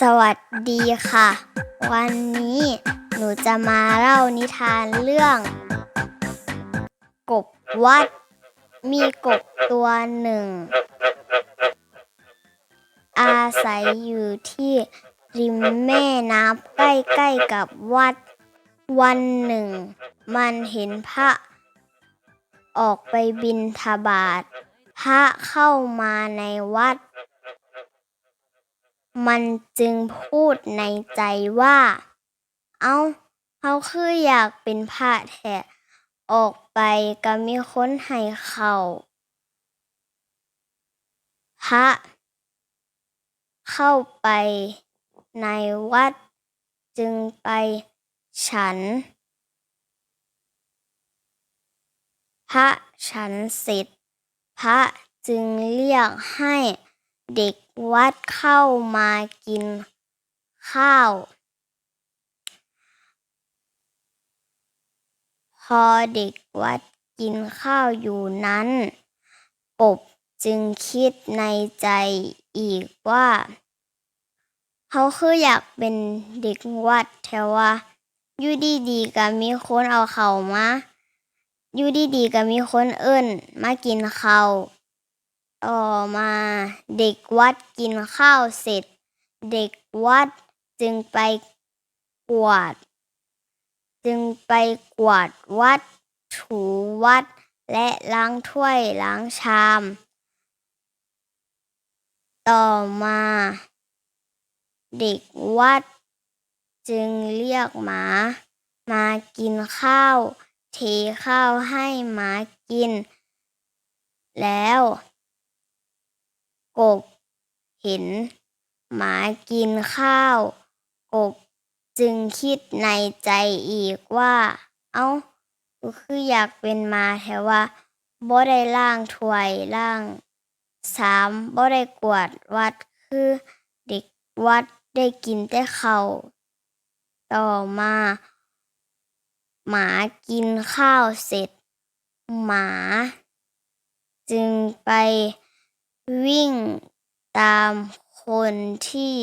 สวัสดีค่ะ วันนี้หนูจะมาเล่านิทานเรื่อง กบวัด มีกบตัวหนึ่ง อาศัยอยู่ที่ริมแม่น้ำใกล้ๆกับวัด วันหนึ่ง มันเห็นพระ ออกไปบินทบาทพระเข้ามาในวัด มันจึงพูดในใจว่า เอ้า เขาคืออยากเป็นพระแท้ออกไปก็มีคนให้เขาพระเข้าไปในวัดจึงไปฉัน พระฉันเสร็จ พระจึงเรียกให้ เด็กวัดเข้ามากินข้าว พอเด็กวัดกินข้าวอยู่นั้นกบจึงคิดในใจอีกว่า เขาคืออยากเป็นเด็กวัดแถวว่าอยู่ดีๆก็มีคนเอาเขามาอยู่ดีๆก็มีคนเอิ้นมากินข้าว ต่อมาเด็กวัดกินข้าวเสร็จ เด็กวัดจึงไปกวาด จึงไปกวาดวัด ถูวัด และล้างถ้วยล้างชาม ต่อมา เด็กวัด จึงเรียกหมา มากินข้าว เทข้าวให้หมากิน แล้ว กบ เห็น หมากินข้าว กบ จึงคิดในใจอีกว่า เอ้าคืออยากเป็นมาแท้ว่าบ่ได้ล้างถวยล้างชามบ่ได้กวดวัดคือเด็กวัดได้กินแต่ข้าต่อมา หมากินข้าวเสร็จ หมา จึงไป วิ่งตามคนที่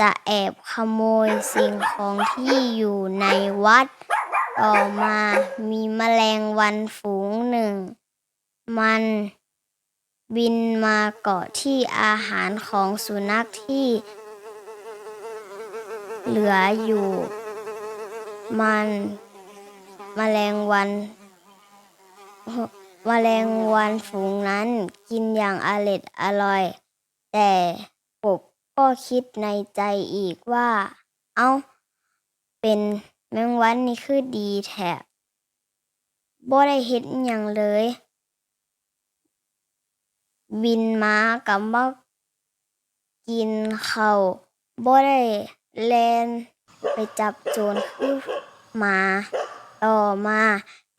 จะแอบขโมยสิ่งของที่อยู่ในวัด ต่อมามีแมลงวันฝูงหนึ่ง มันบินมาเกาะที่อาหารของสุนัขที่เหลืออยู่ มันแมลงวัน แมลงวันฝูงนั้นกินอย่างอร็ดอร่อย แต่กบก็คิดในใจอีกว่า เอ้า เป็นแมงวันนี่คือดีแท้บ่ได้เฮ็ดอิหยังเลย บินมาก็มากินเขาบ่ได้แลนไปจับโจรคือหมา ต่อมา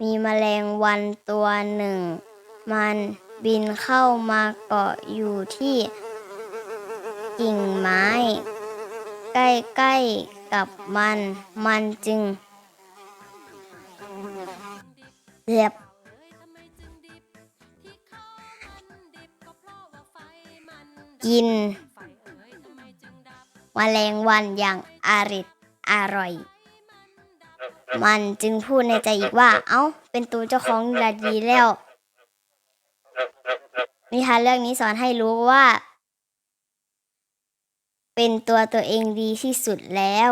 มีแมลงวันตัวหนึ่ง มันบินเข้ามาเกาะอยู่ที่กิ่งไม้ ใกล้ๆกับมัน มันจึงเหยียบกินแมลงวันอย่างอริดอร่อย มันจึงพูดในใจอีกว่า เอ้า เป็นตัวเจ้าของนี่ละดีแล้ว นิทานเรื่องนี้สอนให้รู้ว่า เป็นตัวตัวเองดีที่สุดแล้ว